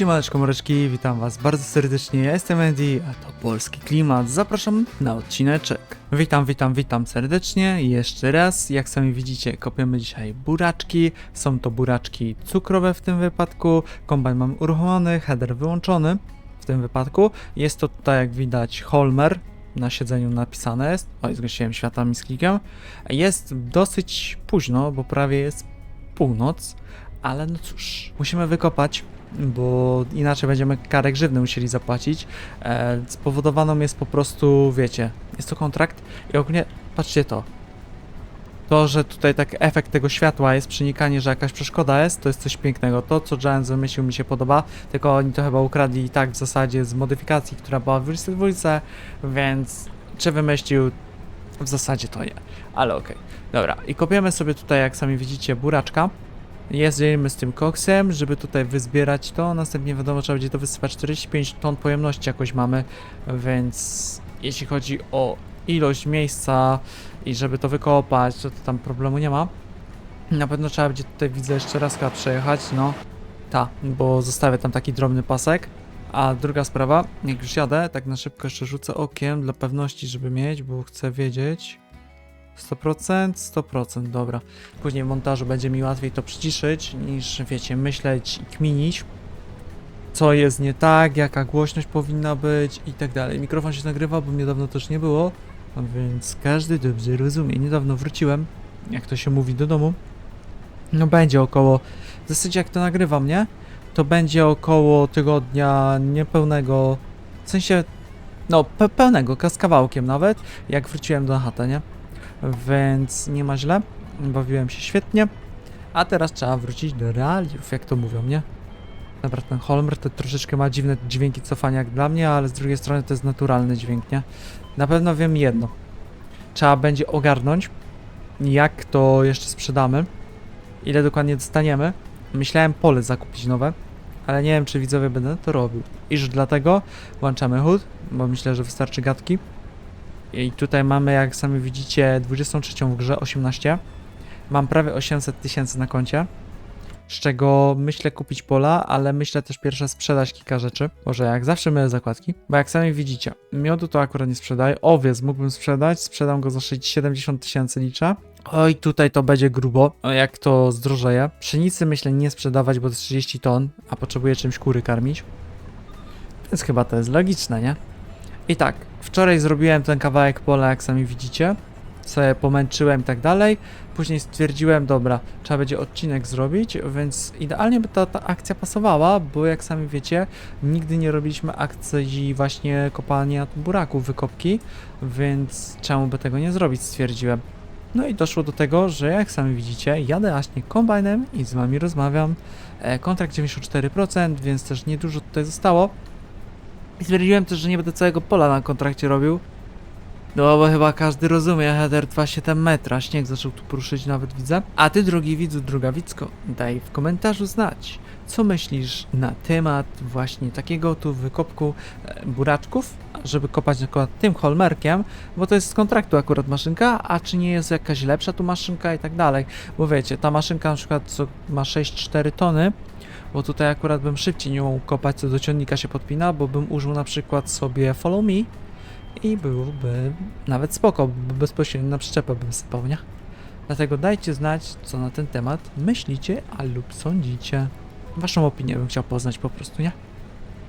Siemaneczko Moreczki, witam was bardzo serdecznie, ja jestem Andy, a to Polski Klimat, zapraszam na odcineczek. Witam, witam, witam serdecznie, jeszcze raz, jak sami widzicie, kopiemy dzisiaj buraczki, są to buraczki cukrowe w tym wypadku, kombajn mam uruchomiony, header wyłączony w tym wypadku, jest to tutaj jak widać Holmer, na siedzeniu napisane jest, oj zgasiłem światami z klikiem, jest dosyć późno, bo prawie jest północ, ale no cóż, musimy wykopać, bo inaczej będziemy karę grzywny musieli zapłacić. E, spowodowaną jest po prostu, wiecie, jest to kontrakt i ogólnie, patrzcie to. To, że tutaj tak efekt tego światła jest, przenikanie, że jakaś przeszkoda jest, to jest coś pięknego. To, co Giants wymyślił, mi się podoba, tylko oni to chyba ukradli i tak w zasadzie z modyfikacji, która była w 22, więc czy wymyślił, w zasadzie to nie, ale okej. Dobra, i kopiemy sobie tutaj, jak sami widzicie, buraczka. Jedziemy z tym koksem, żeby tutaj wyzbierać to. Następnie wiadomo, trzeba będzie to wysypać 45 ton pojemności jakoś mamy, więc jeśli chodzi o ilość miejsca i żeby to wykopać, to, to tam problemu nie ma. Na pewno trzeba będzie tutaj, widzę, jeszcze raz chyba przejechać, no. Ta, bo zostawię tam taki drobny pasek. A druga sprawa, jak już jadę, tak na szybko jeszcze rzucę okiem dla pewności, żeby mieć, bo chcę wiedzieć. 100%? 100%, dobra. Później w montażu będzie mi łatwiej to przyciszyć, niż wiecie, myśleć i kminić, co jest nie tak, jaka głośność powinna być i tak dalej. Mikrofon się nagrywa, bo mnie dawno też nie było, więc każdy dobrze rozumie. Niedawno wróciłem, jak to się mówi, do domu. No będzie około, w zasadzie jak to nagrywam, nie? To będzie około tygodnia niepełnego, w sensie, no pe pełnego, z kawałkiem nawet, jak wróciłem do chaty, nie? Więc nie ma źle. Bawiłem się świetnie. A teraz trzeba wrócić do realiów, jak to mówią, nie? Dobra, ten Holmer to troszeczkę ma dziwne dźwięki cofania jak dla mnie, ale z drugiej strony to jest naturalny dźwięk, nie? Na pewno wiem jedno. Trzeba będzie ogarnąć, jak to jeszcze sprzedamy, ile dokładnie dostaniemy. Myślałem pole zakupić nowe, ale nie wiem, czy widzowie będę to robił. Iż dlatego włączamy HUD, bo myślę, że wystarczy gadki. I tutaj mamy, jak sami widzicie, 23 w grze, 18. Mam prawie 800 tysięcy na koncie. Z czego myślę kupić pola, ale myślę też pierwsze sprzedać kilka rzeczy. Może jak zawsze mylę zakładki. Bo jak sami widzicie, miodu to akurat nie sprzedaję. Owiec mógłbym sprzedać, sprzedam go za 6 70 tysięcy liczę. Oj, tutaj to będzie grubo, jak to zdrożeje. Pszenicy myślę nie sprzedawać, bo to jest 30 ton, a potrzebuję czymś kury karmić. Więc chyba to jest logiczne, nie? I tak, wczoraj zrobiłem ten kawałek pola, jak sami widzicie. Sobie pomęczyłem i tak dalej. Później stwierdziłem, dobra, trzeba będzie odcinek zrobić, więc idealnie by ta, ta akcja pasowała, bo jak sami wiecie, nigdy nie robiliśmy akcji właśnie kopania buraków, wykopki, więc czemu by tego nie zrobić, stwierdziłem. No i doszło do tego, że jak sami widzicie, jadę właśnie kombajnem i z wami rozmawiam. E, kontrakt 94%, więc też niedużo tutaj zostało. I stwierdziłem też, że nie będę całego pola na kontrakcie robił. No bo chyba każdy rozumie, header 2,7 metra, śnieg zaczął tu poruszyć nawet widzę. A ty drogi widzu, droga widzko, daj w komentarzu znać, co myślisz na temat właśnie takiego tu wykopku e, buraczków, żeby kopać akurat tym holmerkiem, bo to jest z kontraktu akurat maszynka, a czy nie jest jakaś lepsza tu maszynka i tak dalej. Bo wiecie, ta maszynka na przykład co ma 6-4 tony, bo tutaj akurat bym szybciej mógł kopać, co do ciągnika się podpina, bo bym użył na przykład sobie follow me i byłoby nawet spoko, bo bezpośrednio na przyczepę bym sypał, nie? Dlatego dajcie znać, co na ten temat myślicie, a lub sądzicie. Waszą opinię bym chciał poznać po prostu, nie?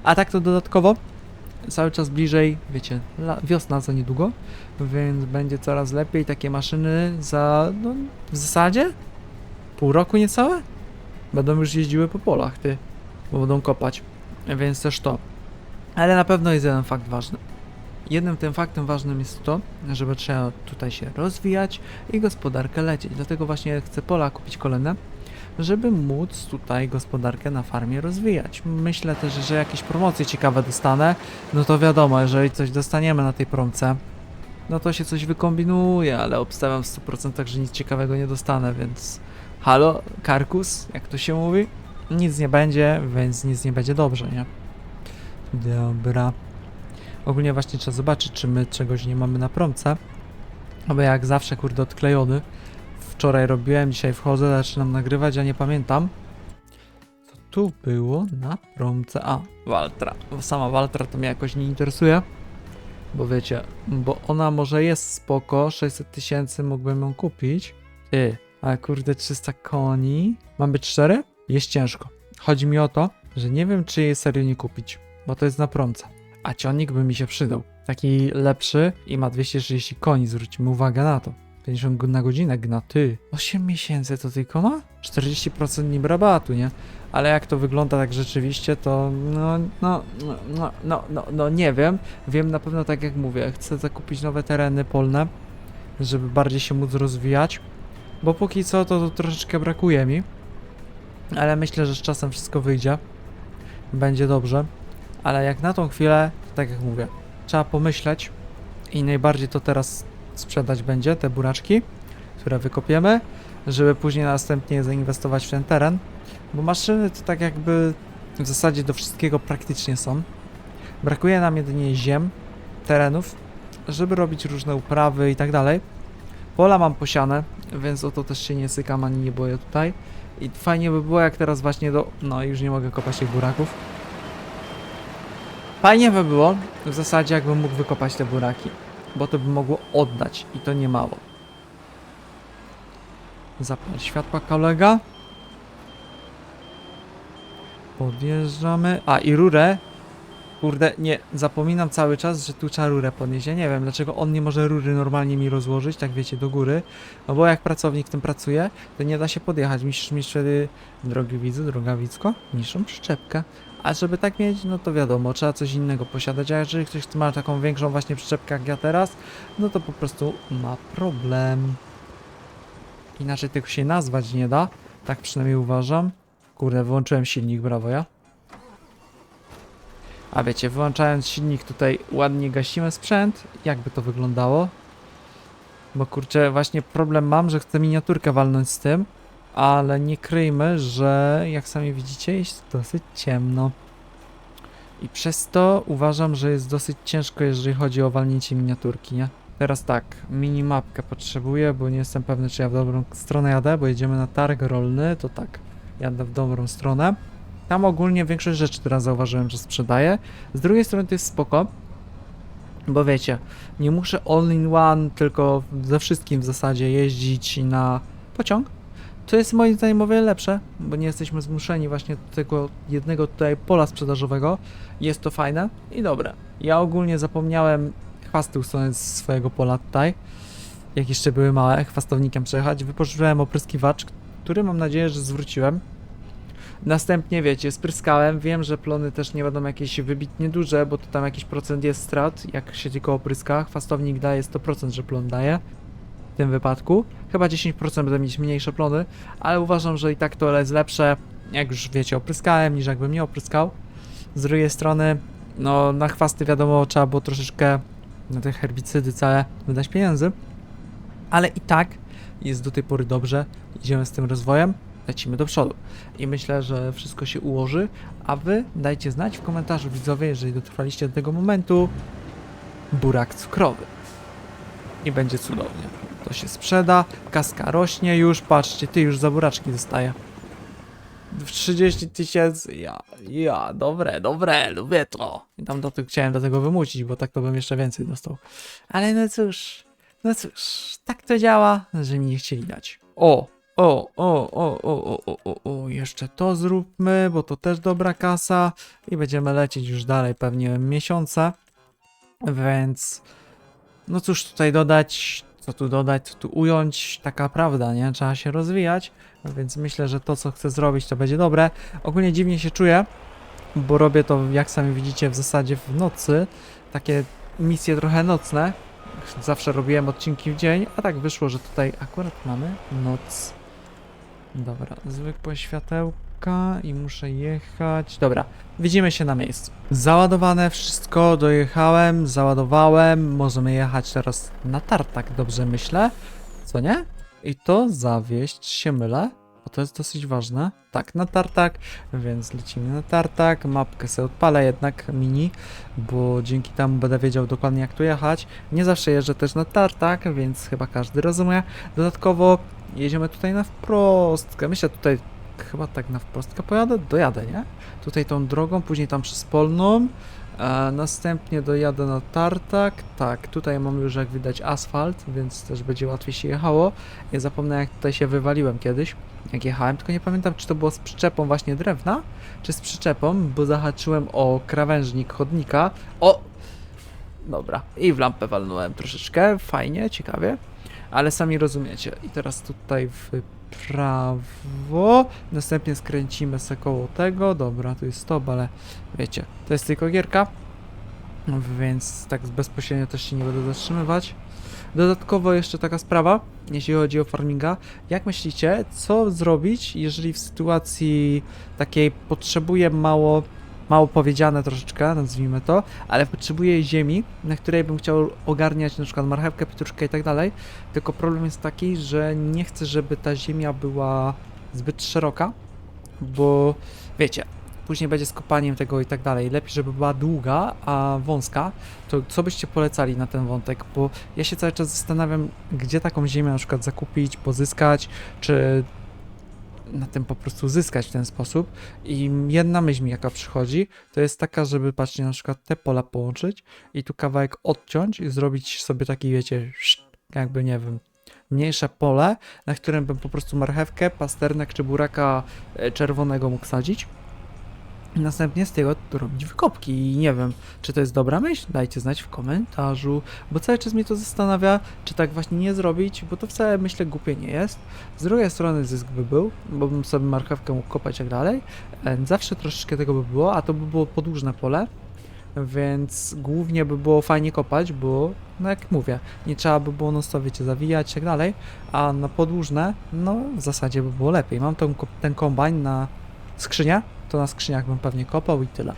A tak to dodatkowo, cały czas bliżej, wiecie, wiosna za niedługo, więc będzie coraz lepiej. Takie maszyny za, no, w zasadzie pół roku niecałe będą już jeździły po polach, ty, bo będą kopać, więc też to. Ale na pewno jest jeden fakt ważny. Jednym tym faktem ważnym jest to, żeby trzeba tutaj się rozwijać i gospodarkę lecieć. Dlatego właśnie chcę pola kupić kolejne, żeby móc tutaj gospodarkę na farmie rozwijać. Myślę też, że jakieś promocje ciekawe dostanę, no to wiadomo, jeżeli coś dostaniemy na tej promce, no to się coś wykombinuje, ale obstawiam w 100% że nic ciekawego nie dostanę, więc halo, Karkus, jak to się mówi? Nic nie będzie, więc nic nie będzie dobrze, nie? Dobra. Ogólnie właśnie trzeba zobaczyć, czy my czegoś nie mamy na promce. Bo jak zawsze, kurde, odklejony. Wczoraj robiłem, dzisiaj wchodzę, zaczynam nagrywać, ja nie pamiętam. Co tu było na promce? A, Waltra. Sama Waltra to mnie jakoś nie interesuje. Bo wiecie, bo ona może jest spoko, 600 tysięcy mógłbym ją kupić. Ty, ale kurde 300 koni. Mam być szczery? Jest ciężko. Chodzi mi o to, że nie wiem czy jej serio nie kupić, bo to jest na promce. A cionik by mi się przydał. Taki lepszy i ma 230 koni, zwróćmy uwagę na to. 50 go- na godzinę gna, ty. 8 miesięcy to tylko ma? 40% nim rabatu, nie? Ale jak to wygląda tak rzeczywiście, to no, no, no, no, no, no, no nie wiem. Wiem na pewno tak jak mówię, chcę zakupić nowe tereny polne, żeby bardziej się móc rozwijać, bo póki co to, to troszeczkę brakuje mi. Ale myślę, że z czasem wszystko wyjdzie. Będzie dobrze. Ale jak na tą chwilę, tak jak mówię, trzeba pomyśleć i najbardziej to teraz sprzedać będzie, te buraczki, które wykopiemy, żeby później następnie zainwestować w ten teren, bo maszyny to tak jakby w zasadzie do wszystkiego praktycznie są. Brakuje nam jedynie ziem, terenów, żeby robić różne uprawy i tak dalej. Pola mam posiane, więc o to też się nie sykam ani nie boję tutaj. I fajnie by było jak teraz właśnie do... No już nie mogę kopać tych buraków. Fajnie by było w zasadzie jakbym mógł wykopać te buraki, bo to by mogło oddać i to nie mało. Zapal światła kolega. Podjeżdżamy. A i rurę. Kurde, nie, zapominam cały czas, że tu trzeba rurę podnieść. Ja nie wiem, dlaczego on nie może rury normalnie mi rozłożyć, tak wiecie, do góry. No bo jak pracownik tym pracuje, to nie da się podjechać. Musisz mieć wtedy, drogi widzu, droga widzko, niższą przyczepkę. A żeby tak mieć, no to wiadomo, trzeba coś innego posiadać. A jeżeli ktoś ma taką większą właśnie przyczepkę jak ja teraz, no to po prostu ma problem. Inaczej tego się nazwać nie da. Tak przynajmniej uważam. Kurde, wyłączyłem silnik, brawo ja. A wiecie, wyłączając silnik tutaj ładnie gasimy sprzęt. Jakby to wyglądało? Bo kurczę, właśnie problem mam, że chcę miniaturkę walnąć z tym, ale nie kryjmy, że jak sami widzicie jest dosyć ciemno. I przez to uważam, że jest dosyć ciężko, jeżeli chodzi o walnięcie miniaturki, nie? Teraz tak, minimapkę potrzebuję, bo nie jestem pewny, czy ja w dobrą stronę jadę, bo jedziemy na targ rolny, to tak, jadę w dobrą stronę. Tam ogólnie większość rzeczy teraz zauważyłem, że sprzedaję. Z drugiej strony to jest spoko, bo wiecie, nie muszę all in one, tylko ze wszystkim w zasadzie jeździć na pociąg. To jest moim zdaniem o wiele lepsze, bo nie jesteśmy zmuszeni właśnie do tego jednego tutaj pola sprzedażowego. Jest to fajne i dobre. Ja ogólnie zapomniałem chwasty usunąć z swojego pola tutaj. Jak jeszcze były małe, chwastownikiem przejechać. Wypożyczyłem opryskiwacz, który mam nadzieję, że zwróciłem. Następnie wiecie, spryskałem. Wiem, że plony też nie będą jakieś wybitnie duże, bo to tam jakiś procent jest strat, jak się tylko opryska. Chwastownik daje 100%, że plon daje. W tym wypadku. Chyba 10% będę mieć mniejsze plony, ale uważam, że i tak to jest lepsze, jak już wiecie, opryskałem, niż jakbym nie opryskał. Z drugiej strony, no na chwasty wiadomo, trzeba było troszeczkę na te herbicydy całe wydać pieniędzy. Ale i tak jest do tej pory dobrze. Idziemy z tym rozwojem, lecimy do przodu. I myślę, że wszystko się ułoży. A wy dajcie znać w komentarzu widzowie, jeżeli dotrwaliście do tego momentu. Burak cukrowy. I będzie cudownie. To się sprzeda. Kaska rośnie już. Patrzcie, ty już zaburaczki dostaje. 30 tysięcy. Ja, ja, dobre, dobre, lubię to. I tam do, chciałem do tego wymusić, bo tak to bym jeszcze więcej dostał. Ale no cóż, no cóż, tak to działa, że mi nie chcieli dać. O, o, o, o, o, o, o, o, jeszcze to zróbmy, bo to też dobra kasa i będziemy lecieć już dalej pewnie miesiące, więc no cóż tutaj dodać, co tu dodać, co tu ująć, taka prawda, nie? Trzeba się rozwijać, więc myślę, że to co chcę zrobić to będzie dobre. Ogólnie dziwnie się czuję, bo robię to jak sami widzicie w zasadzie w nocy, takie misje trochę nocne. Zawsze robiłem odcinki w dzień, a tak wyszło, że tutaj akurat mamy noc. Dobra, zwykłe światełka i muszę jechać. Dobra, widzimy się na miejscu. Załadowane wszystko, dojechałem, załadowałem. Możemy jechać teraz na tartak, dobrze myślę. Co nie? I to zawieść się mylę, bo to jest dosyć ważne. Tak, na tartak, więc lecimy na tartak. Mapkę sobie odpalę jednak mini, bo dzięki temu będę wiedział dokładnie jak tu jechać. Nie zawsze jeżdżę też na tartak, więc chyba każdy rozumie. Dodatkowo jedziemy tutaj na wprost. Myślę tutaj chyba tak na wprost pojadę, dojadę, nie? Tutaj tą drogą, później tam przez Polną, e, następnie dojadę na Tartak, tak, tutaj mamy już jak widać asfalt, więc też będzie łatwiej się jechało. Ja zapomnę jak tutaj się wywaliłem kiedyś, jak jechałem, tylko nie pamiętam czy to było z przyczepą właśnie drewna, czy z przyczepą, bo zahaczyłem o krawężnik chodnika, o! Dobra, i w lampę walnąłem troszeczkę, fajnie, ciekawie, ale sami rozumiecie. I teraz tutaj w prawo, następnie skręcimy se koło tego, dobra, tu jest stop, ale wiecie, to jest tylko gierka, więc tak bezpośrednio też się nie będę zatrzymywać. Dodatkowo jeszcze taka sprawa, jeśli chodzi o farminga. Jak myślicie, co zrobić, jeżeli w sytuacji takiej potrzebuję mało, mało powiedziane troszeczkę, nazwijmy to, ale potrzebuję ziemi, na której bym chciał ogarniać na przykład marchewkę, pietruszkę i tak dalej. Tylko problem jest taki, że nie chcę, żeby ta ziemia była zbyt szeroka, bo wiecie, później będzie z kopaniem tego i tak dalej. Lepiej, żeby była długa, a wąska. To co byście polecali na ten wątek? Bo ja się cały czas zastanawiam, gdzie taką ziemię na przykład zakupić, pozyskać, czy na tym po prostu zyskać w ten sposób. I jedna myśl mi jaka przychodzi, to jest taka, żeby patrzcie na przykład te pola połączyć i tu kawałek odciąć i zrobić sobie taki, wiecie, jakby nie wiem, mniejsze pole, na którym bym po prostu marchewkę, pasternek czy buraka e, czerwonego mógł sadzić. Następnie z tego robić wykopki. I nie wiem, czy to jest dobra myśl? Dajcie znać w komentarzu, bo cały czas mnie to zastanawia, czy tak właśnie nie zrobić, bo to wcale myślę głupie nie jest. Z drugiej strony zysk by był, bo bym sobie marchewkę mógł kopać i tak dalej. E, Zawsze troszeczkę tego by było, a to by było podłużne pole, więc głównie by było fajnie kopać, bo no jak mówię, nie trzeba by było no wiecie, zawijać i tak dalej, a na podłużne, no w zasadzie by było lepiej. Mam tą, ten kombajn na skrzynię, to na skrzyniach bym pewnie kopał i tyle.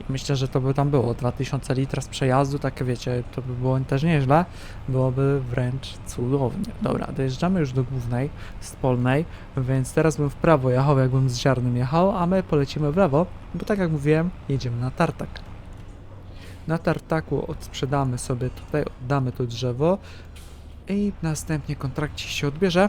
I myślę, że to by tam było 2000 litra z przejazdu, takie wiecie, to by było też nieźle, byłoby wręcz cudownie. Dobra, dojeżdżamy już do głównej, spolnej, więc teraz bym w prawo jechał, jakbym z ziarnem jechał, a my polecimy w lewo, bo tak jak mówiłem, jedziemy na tartak. Na tartaku odsprzedamy sobie tutaj, oddamy to drzewo i następnie kontrakcik się odbierze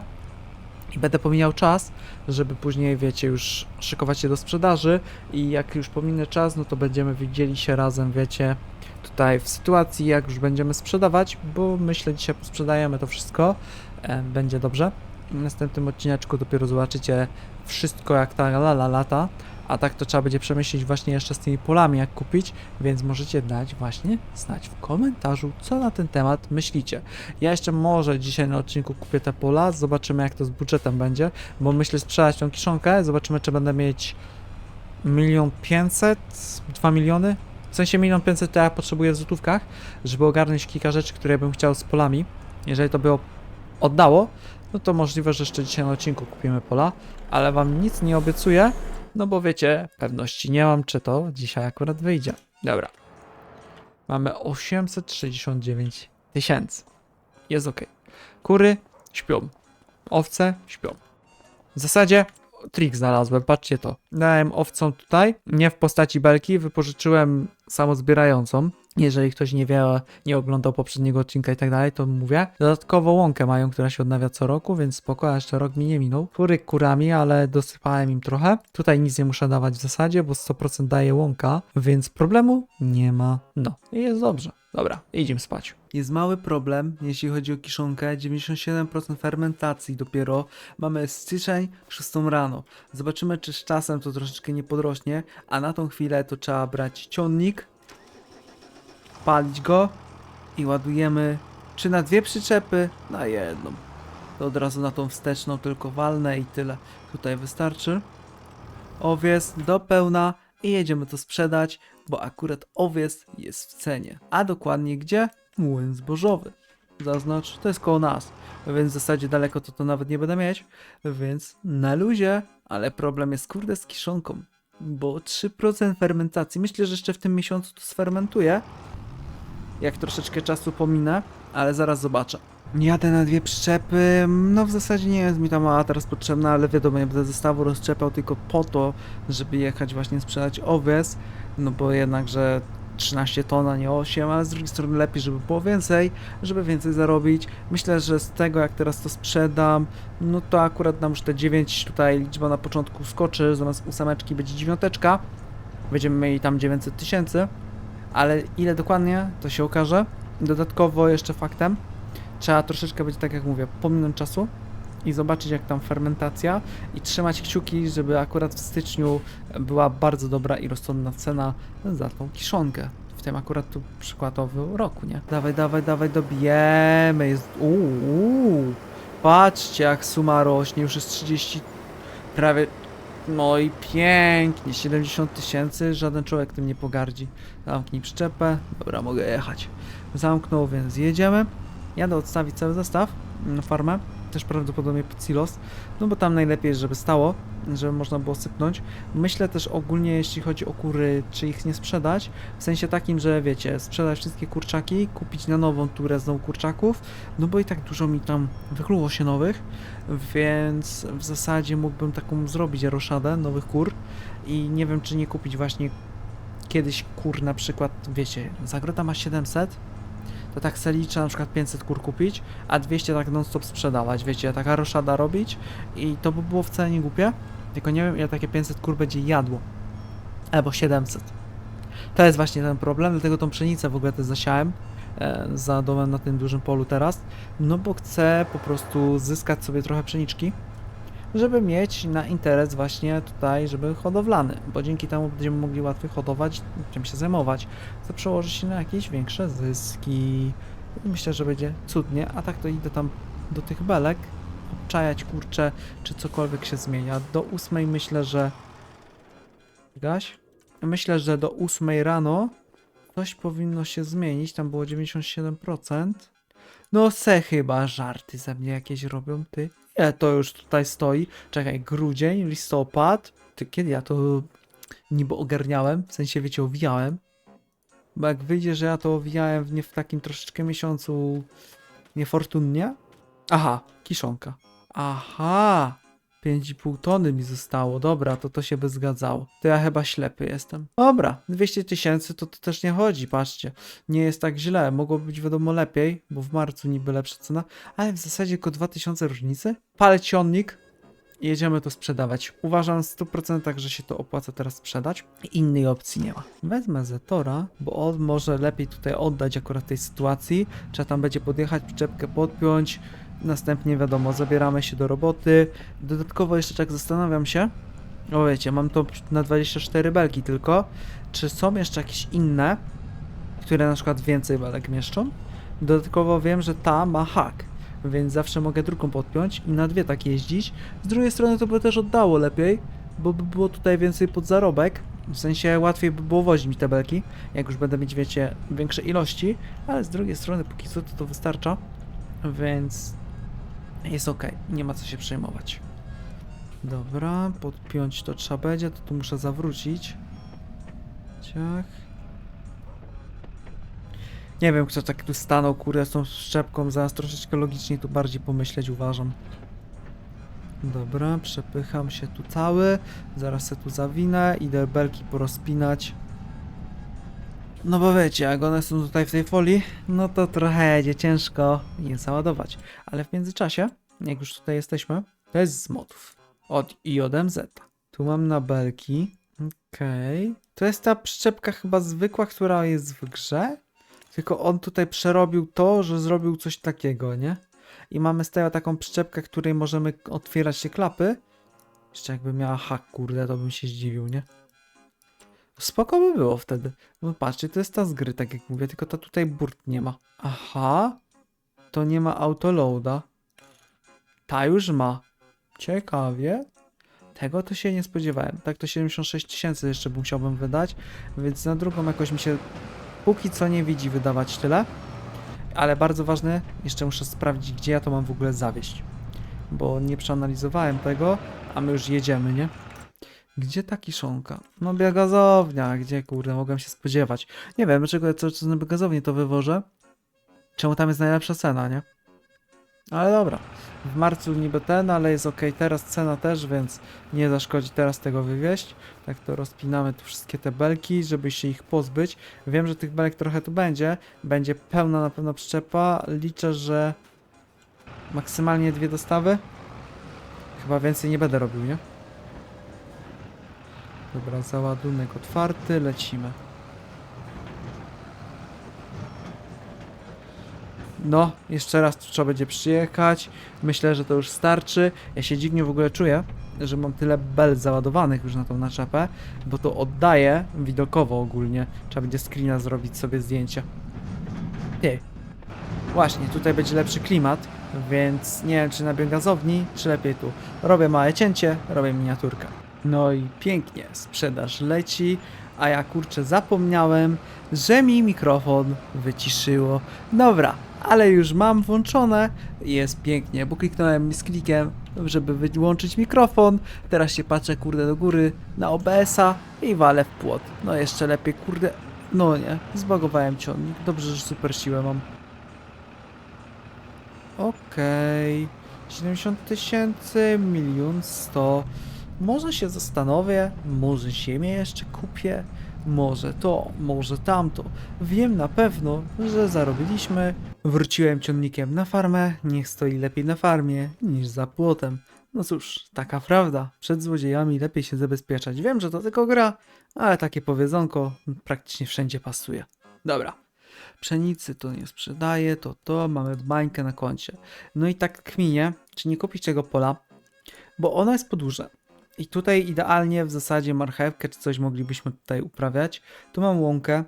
i będę pomijał czas, żeby później, wiecie, już szykować się do sprzedaży. I jak już pominę czas, no to będziemy widzieli się razem, wiecie, tutaj w sytuacji, jak już będziemy sprzedawać, bo myślę, dzisiaj sprzedajemy to wszystko, e, będzie dobrze. W następnym odcineczku dopiero zobaczycie wszystko, jak ta lala lata, a tak to trzeba będzie przemyśleć właśnie jeszcze z tymi polami, jak kupić, więc możecie dać właśnie znać w komentarzu, co na ten temat myślicie. Ja jeszcze może dzisiaj na odcinku kupię te pola, zobaczymy jak to z budżetem będzie, bo myślę sprzedać tą kiszonkę, zobaczymy czy będę mieć milion pięćset, dwa miliony, w sensie milion pięćset to ja potrzebuję w złotówkach, żeby ogarnąć kilka rzeczy, które bym chciał z polami. Jeżeli to by oddało, no to możliwe, że jeszcze dzisiaj na odcinku kupimy pola, ale wam nic nie obiecuję, no bo wiecie, pewności nie mam, czy to dzisiaj akurat wyjdzie. Dobra. Mamy 869 tysięcy. Jest ok. Kury śpią. Owce śpią. W zasadzie trik znalazłem, patrzcie to. Dałem owcom tutaj, nie w postaci belki, wypożyczyłem samozbierającą. Jeżeli ktoś nie wie, nie oglądał poprzedniego odcinka i tak dalej, to mówię. Dodatkowo łąkę mają, która się odnawia co roku, więc spoko, a jeszcze rok mi nie minął. Kury kurami, ale dosypałem im trochę. Tutaj nic nie muszę dawać w zasadzie, bo 100% daje łąka, więc problemu nie ma. No i jest dobrze. Dobra, idziemy spać. Jest mały problem, jeśli chodzi o kiszonkę. 97% fermentacji dopiero. Mamy styczeń, 6 rano. Zobaczymy, czy z czasem to troszeczkę nie podrośnie, a na tą chwilę to trzeba brać ciągnik, palić go i ładujemy czy na dwie przyczepy, na jedną. To od razu na tą wsteczną tylko walnę i tyle. Tutaj wystarczy. Owiec do pełna i jedziemy to sprzedać, bo akurat owiec jest w cenie. A dokładnie gdzie? Młyn zbożowy. Zaznacz, to jest koło nas, więc w zasadzie daleko to to nawet nie będę mieć, więc na luzie, ale problem jest kurde z kiszonką, bo 3% fermentacji, myślę, że jeszcze w tym miesiącu to sfermentuję, jak troszeczkę czasu pominę, ale zaraz zobaczę. Jadę na dwie przyczepy, no w zasadzie nie jest mi ta mała teraz potrzebna, ale wiadomo, nie będę zestawu rozczepiał tylko po to, żeby jechać właśnie sprzedać owiec, no bo jednakże 13 ton, a nie 8, ale z drugiej strony lepiej, żeby było więcej, żeby więcej zarobić. Myślę, że z tego jak teraz to sprzedam, no to akurat nam już te 9 tutaj liczba na początku skoczy, zamiast ósemeczki będzie dziewiąteczka. Będziemy mieli tam 900 tysięcy, ale ile dokładnie, to się okaże. Dodatkowo jeszcze faktem, trzeba troszeczkę będzie, tak jak mówię, pominąć czasu i zobaczyć jak tam fermentacja i trzymać kciuki, żeby akurat w styczniu była bardzo dobra i rozsądna cena za tą kiszonkę. W tym akurat tu przykładowym roku, nie? Dawaj, dawaj, dawaj, dobijemy. Jest... Uuu, patrzcie jak suma rośnie, już jest 30, prawie... No i pięknie, 70 tysięcy, żaden człowiek tym nie pogardzi. Zamknij przyczepę, dobra, mogę jechać. Zamknął, więc jedziemy. Jadę odstawić cały zestaw na farmę, też prawdopodobnie pod silos, no bo tam najlepiej, żeby stało, żeby można było sypnąć. Myślę też ogólnie, jeśli chodzi o kury, czy ich nie sprzedać, w sensie takim, że wiecie, sprzedać wszystkie kurczaki, kupić na nową turę znowu kurczaków, no bo i tak dużo mi tam wykluło się nowych, więc w zasadzie mógłbym taką zrobić roszadę nowych kur i nie wiem, czy nie kupić właśnie kiedyś kur na przykład, wiecie, zagroda ma 700, to tak se liczę na przykład 500 kur kupić, a 200 tak non stop sprzedawać, wiecie, taka roszada robić i to by było wcale nie głupie, tylko nie wiem ile takie 500 kur będzie jadło, albo 700. To jest właśnie ten problem, dlatego tą pszenicę w ogóle też zasiałem e, za domem na tym dużym polu teraz, no bo chcę po prostu zyskać sobie trochę pszeniczki, żeby mieć na interes właśnie tutaj, żeby hodowlany, bo dzięki temu będziemy mogli łatwiej hodować, czym się zajmować, co przełoży się na jakieś większe zyski. Myślę, że będzie cudnie, a tak to idę tam do tych belek, obczajać kurcze, czy cokolwiek się zmienia. Do ósmej myślę, że... Gaś? Myślę, że do ósmej rano coś powinno się zmienić, tam było 97%. No se chyba żarty ze mnie jakieś robią, ty. Ile to już tutaj stoi? Czekaj, grudzień, listopad. Ty kiedy ja to niby ogarniałem? W sensie, wiecie, owijałem. Bo jak wyjdzie, że ja to owijałem w nie w takim troszeczkę miesiącu niefortunnie. Aha, kiszonka. Aha, 5,5 tony mi zostało. Dobra, to to się by zgadzało. To ja chyba ślepy jestem. Dobra, 200 tysięcy to, to też nie chodzi, patrzcie. Nie jest tak źle. Mogłoby być wiadomo lepiej, bo w marcu niby lepsza cena, ale w zasadzie tylko 2000 różnicy. Palecionnik i jedziemy to sprzedawać. Uważam w 100% że się to opłaca teraz sprzedać. Innej opcji nie ma. Wezmę Zetora, bo on może lepiej tutaj oddać akurat tej sytuacji. Trzeba tam będzie podjechać, przyczepkę podpiąć. Następnie wiadomo, zabieramy się do roboty. Dodatkowo jeszcze tak zastanawiam się, o wiecie, mam to na 24 belki tylko, czy są jeszcze jakieś inne, które na przykład więcej belek mieszczą? Dodatkowo wiem, że ta ma hak, więc zawsze mogę drugą podpiąć i na dwie tak jeździć. Z drugiej strony to by też oddało lepiej, bo by było tutaj więcej pod zarobek. W sensie łatwiej by było wozić mi te belki, jak już będę mieć, wiecie, większe ilości, ale z drugiej strony póki co to, to wystarcza, więc jest ok, nie ma co się przejmować. Dobra, podpiąć to trzeba będzie, to tu muszę zawrócić. Ciach. Nie wiem, kto tak tu stanął, kurde, z tą szczepką, zaraz troszeczkę logicznie tu bardziej pomyśleć, uważam. Dobra, przepycham się tu cały, zaraz se tu zawinę, idę belki porozpinać. No bo wiecie, jak one są tutaj w tej folii, no to trochę będzie ciężko je załadować. Ale w międzyczasie, jak już tutaj jesteśmy, to jest z modów. Od i od MZ. Tu mam na belki. Okej. To jest ta przyczepka chyba zwykła, która jest w grze. Tylko on tutaj przerobił to, że zrobił coś takiego, nie? I mamy z tego taką przyczepkę, której możemy otwierać się klapy. Jeszcze jakby miała hak, kurde, to bym się zdziwił, nie? Spoko by było wtedy. No patrzcie, to jest ta z gry, tak jak mówię, tylko ta tutaj burt nie ma. Aha, to nie ma autoloada. Ta już ma. Ciekawie. Tego to się nie spodziewałem. Tak to 76 tysięcy jeszcze musiałbym wydać, więc na drugą jakoś mi się póki co nie widzi wydawać tyle. Ale bardzo ważne, jeszcze muszę sprawdzić, gdzie ja to mam w ogóle zawieść. Bo nie przeanalizowałem tego, a my już jedziemy, nie? Gdzie ta kiszonka? No biogazownia, gdzie kurde, mogłem się spodziewać. Nie wiem, dlaczego co, co na biogazowni to wywożę. Czemu tam jest najlepsza cena, nie? Ale dobra. W marcu niby ten, ale jest ok. Teraz cena też, więc nie zaszkodzi teraz tego wywieźć. Tak to rozpinamy tu wszystkie te belki, żeby się ich pozbyć. Wiem, że tych belek trochę tu będzie. Będzie pełna na pewno przyczepa. Liczę, że maksymalnie dwie dostawy. Chyba więcej nie będę robił, nie? Dobra, załadunek otwarty, lecimy. No, jeszcze raz tu trzeba będzie przyjechać. Myślę, że to już starczy. Ja się dziwnie w ogóle czuję, że mam tyle bel załadowanych już na tą naczepę, bo to oddaje widokowo ogólnie. Trzeba będzie screena zrobić sobie zdjęcie. Ty. Właśnie, tutaj będzie lepszy klimat, więc nie wiem czy na biogazowni, czy lepiej tu. Robię małe cięcie, robię miniaturkę. No i pięknie, sprzedaż leci, a ja kurczę zapomniałem, że mi mikrofon wyciszyło. Dobra, ale już mam włączone, jest pięknie, bo kliknąłem z klikiem, żeby wyłączyć mikrofon. Teraz się patrzę kurde do góry na OBS-a i walę w płot. No jeszcze lepiej, kurde, no nie, zbagowałem ciągnik, dobrze, że super siłę mam. Okej, 70 tysięcy, milion sto. Może się zastanowię, może ziemię jeszcze kupię, może to, może tamto. Wiem na pewno, że zarobiliśmy. Wróciłem ciągnikiem na farmę, niech stoi lepiej na farmie niż za płotem. No cóż, taka prawda. Przed złodziejami lepiej się zabezpieczać. Wiem, że to tylko gra, ale takie powiedzonko praktycznie wszędzie pasuje. Dobra. Pszenicy to nie sprzedaję, to to, mamy bańkę na koncie. No i tak kminie, czy nie kupić tego pola, bo ono jest podłużne. I tutaj idealnie w zasadzie marchewkę czy coś moglibyśmy tutaj uprawiać. Tu mam łąkę.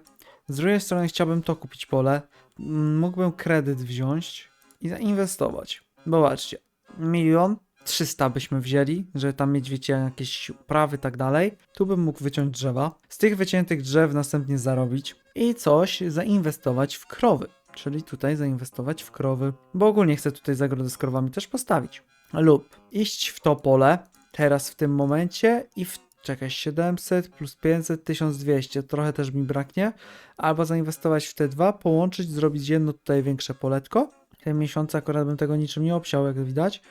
Z drugiej strony chciałbym to kupić pole. Mm, Mógłbym kredyt wziąć i zainwestować. Bo patrzcie, milion trzysta byśmy wzięli, żeby tam mieć, wiecie, jakieś uprawy i tak dalej. Tu bym mógł wyciąć drzewa. Z tych wyciętych drzew następnie zarobić i coś zainwestować w krowy. Czyli tutaj zainwestować w krowy, bo ogólnie chcę tutaj zagrodę z krowami też postawić. Lub iść w to pole, teraz w tym momencie i w czekaj 700 plus 500 1200 trochę też mi braknie. Albo zainwestować w te dwa połączyć zrobić jedno tutaj większe poletko. W tym miesiącu akurat bym tego niczym nie obsiał jak widać.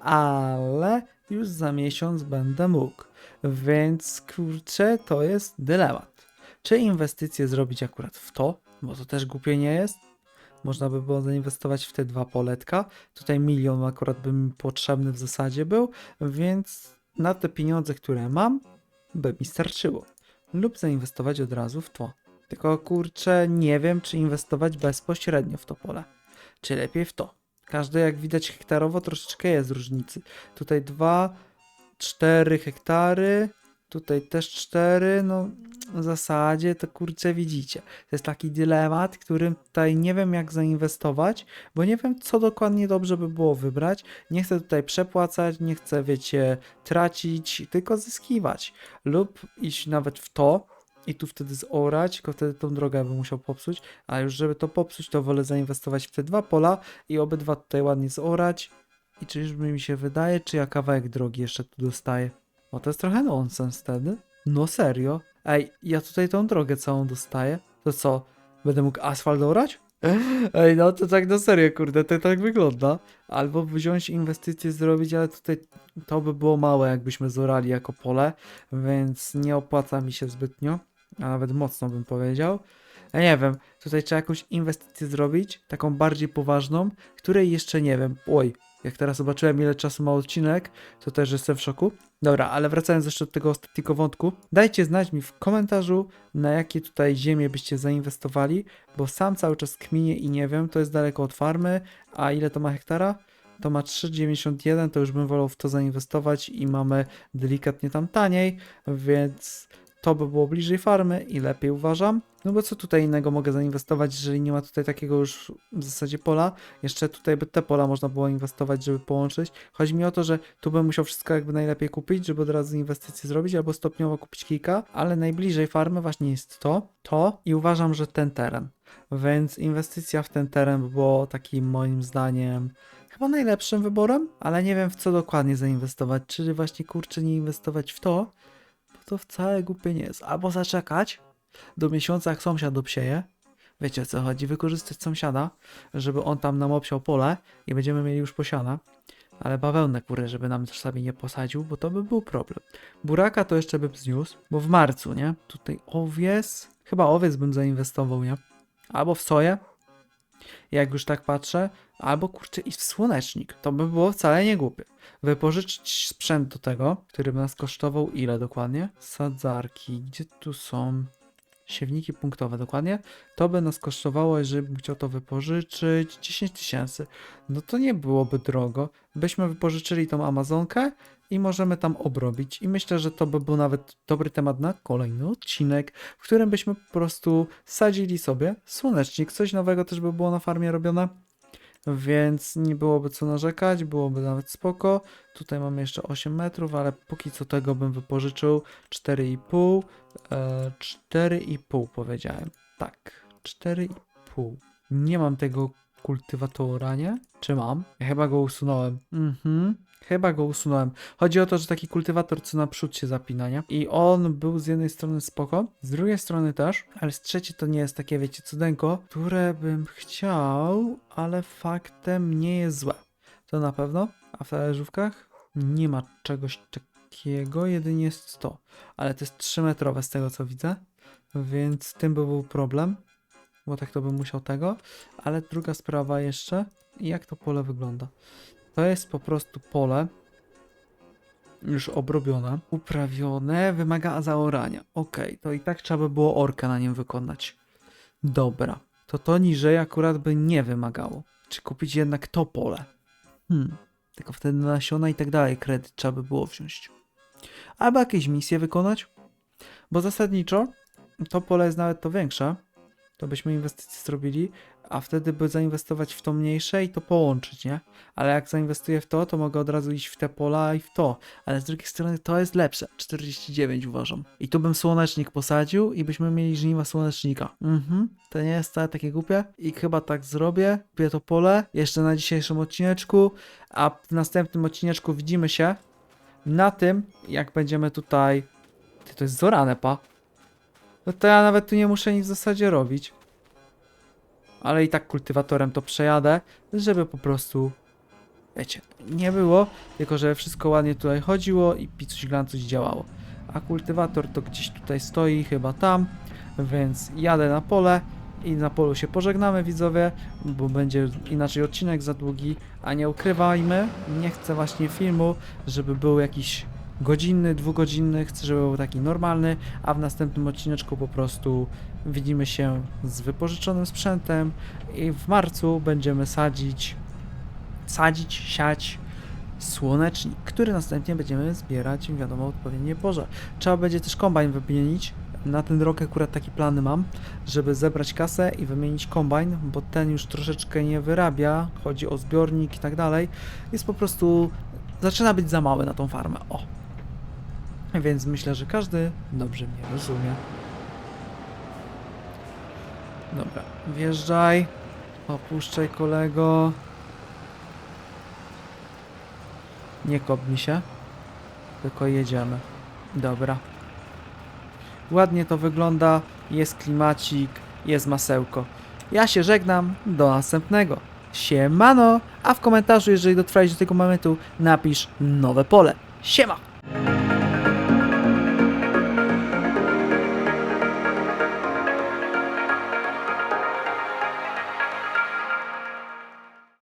Ale już za miesiąc będę mógł. Więc kurczę to jest dylemat. Czy inwestycje zrobić akurat w to? Bo to też głupie nie jest można by było zainwestować w te dwa poletka. Tutaj milion akurat by mi potrzebny w zasadzie był, więc na te pieniądze, które mam, by mi starczyło. Lub zainwestować od razu w to. Tylko kurczę, nie wiem, czy inwestować bezpośrednio w to pole. Czy lepiej w to. Każde, jak widać, hektarowo troszeczkę jest różnicy. Tutaj 2, 4 hektary, tutaj też 4, no w zasadzie to kurczę widzicie. To jest taki dylemat, którym tutaj nie wiem jak zainwestować, bo nie wiem co dokładnie dobrze by było wybrać. Nie chcę tutaj przepłacać, nie chcę, wiecie, tracić, tylko zyskiwać. Lub iść nawet w to i tu wtedy zorać, tylko wtedy tą drogę bym musiał popsuć, a już żeby to popsuć, to wolę zainwestować w te dwa pola i obydwa tutaj ładnie zorać. I czyżby mi się wydaje, czy ja kawałek drogi jeszcze tu dostaję? Bo to jest trochę nonsens wtedy. No serio? Ej, ja tutaj tą drogę całą dostaję. To co? Będę mógł asfalt orać? Ej, no to tak na serio, kurde, to tak wygląda. Albo wziąć inwestycje zrobić, ale tutaj to by było małe, jakbyśmy zorali jako pole, więc nie opłaca mi się zbytnio, a nawet mocno bym powiedział. Ja nie wiem, tutaj trzeba jakąś inwestycję zrobić, taką bardziej poważną, której jeszcze nie wiem. Oj, jak teraz zobaczyłem ile czasu ma odcinek, to też jestem w szoku. Dobra, ale wracając jeszcze do tego ostatniego wątku, dajcie znać mi w komentarzu, na jakie tutaj ziemie byście zainwestowali, bo sam cały czas kminię i nie wiem, to jest daleko od farmy, a ile to ma hektara? To ma 3,91, to już bym wolał w to zainwestować i mamy delikatnie tam taniej, więc to by było bliżej farmy i lepiej uważam. No bo co tutaj innego mogę zainwestować, jeżeli nie ma tutaj takiego już w zasadzie pola? Jeszcze tutaj by te pola można było inwestować, żeby połączyć. Chodzi mi o to, że tu bym musiał wszystko jakby najlepiej kupić, żeby od razu inwestycje zrobić, albo stopniowo kupić kilka, ale najbliżej farmy właśnie jest to, to i uważam, że ten teren. Więc inwestycja w ten teren by było takim moim zdaniem chyba najlepszym wyborem, ale nie wiem w co dokładnie zainwestować. Czy właśnie kurczę nie inwestować w to, to wcale głupie nie jest. Albo zaczekać do miesiąca, jak sąsiad obsieje, Wiecie co chodzi? Wykorzystać sąsiada, żeby on tam nam obsiał pole i będziemy mieli już posiana. Ale bawełnę kurę, żeby nam sobie nie posadził, bo to by był problem. Buraka to jeszcze bym zniósł, bo w marcu, nie? Tutaj owiec, chyba owiec bym zainwestował, nie? Albo w soję, jak już tak patrzę, albo kurczę i w słonecznik. To by było wcale nie głupie. Wypożyczyć sprzęt do tego, który by nas kosztował ile dokładnie? Sadzarki, gdzie tu są? Siewniki punktowe dokładnie. To by nas kosztowało, jeżeli bym chciał to wypożyczyć, 10 tysięcy. No to nie byłoby drogo. Byśmy wypożyczyli tą Amazonkę i możemy tam obrobić. I myślę, że to by był nawet dobry temat na kolejny odcinek, w którym byśmy po prostu sadzili sobie słonecznik. Coś nowego też by było na farmie robione. Więc nie byłoby co narzekać, byłoby nawet spoko. Tutaj mamy jeszcze 8 metrów, ale póki co tego bym wypożyczył 4,5. E, 4,5 powiedziałem. Tak, 4,5. Nie mam tego kultywatora, nie? Czy mam? Ja chyba go usunąłem. Mhm. Chyba go usunąłem. Chodzi o to, że taki kultywator, co naprzód się zapina, nie? I on był z jednej strony spoko, z drugiej strony też, ale z trzeciej to nie jest takie, wiecie, cudenko, które bym chciał, ale faktem nie jest złe. To na pewno. A w talerzówkach nie ma czegoś takiego, jedynie jest to. Ale to jest 3 metrowe z tego, co widzę, więc tym by był problem, bo tak to bym musiał tego. Ale druga sprawa jeszcze, jak to pole wygląda. To jest po prostu pole już obrobione, uprawione, wymaga zaorania. Okej, to i tak trzeba by było orkę na nim wykonać. Dobra, to to niżej akurat by nie wymagało. Czy kupić jednak to pole? Hmm, tylko wtedy na nasiona i tak dalej kredyt trzeba by było wziąć. Albo jakieś misje wykonać, bo zasadniczo to pole jest nawet to większe, to byśmy inwestycje zrobili, a wtedy by zainwestować w to mniejsze i to połączyć, nie? Ale jak zainwestuję w to, to mogę od razu iść w te pola i w to. Ale z drugiej strony to jest lepsze. 49 uważam. I tu bym słonecznik posadził i byśmy mieli żniwa słonecznika. Mhm. To nie jest wcale takie głupie. I chyba tak zrobię. Kupię to pole jeszcze na dzisiejszym odcineczku, a w następnym odcineczku widzimy się na tym, jak będziemy tutaj... Ty, to jest zorane, pa. No to ja nawet tu nie muszę nic w zasadzie robić. Ale i tak kultywatorem to przejadę, żeby po prostu, wiecie, nie było, tylko że wszystko ładnie tutaj chodziło i picuś glancuś działało. A kultywator to gdzieś tutaj stoi, chyba tam, więc jadę na pole i na polu się pożegnamy widzowie, bo będzie inaczej odcinek za długi, a nie ukrywajmy, nie chcę właśnie filmu, żeby był jakiś godzinny, dwugodzinny, chcę, żeby był taki normalny, a w następnym odcineczku po prostu widzimy się z wypożyczonym sprzętem i w marcu będziemy sadzić, sadzić, siać słonecznik, który następnie będziemy zbierać, wiadomo, odpowiednie porze. Trzeba będzie też kombajn wymienić. Na ten rok akurat takie plany mam, żeby zebrać kasę i wymienić kombajn, bo ten już troszeczkę nie wyrabia, chodzi o zbiornik i tak dalej. Jest po prostu, zaczyna być za mały na tą farmę. O, więc myślę, że każdy dobrze mnie rozumie. Dobra, wjeżdżaj. Opuszczaj kolego. Nie kopnij się. Tylko jedziemy. Dobra. Ładnie to wygląda. Jest klimacik. Jest masełko. Ja się żegnam. Do następnego. Siemano! A w komentarzu, jeżeli dotrwałeś do tego momentu, napisz nowe pole. Siema!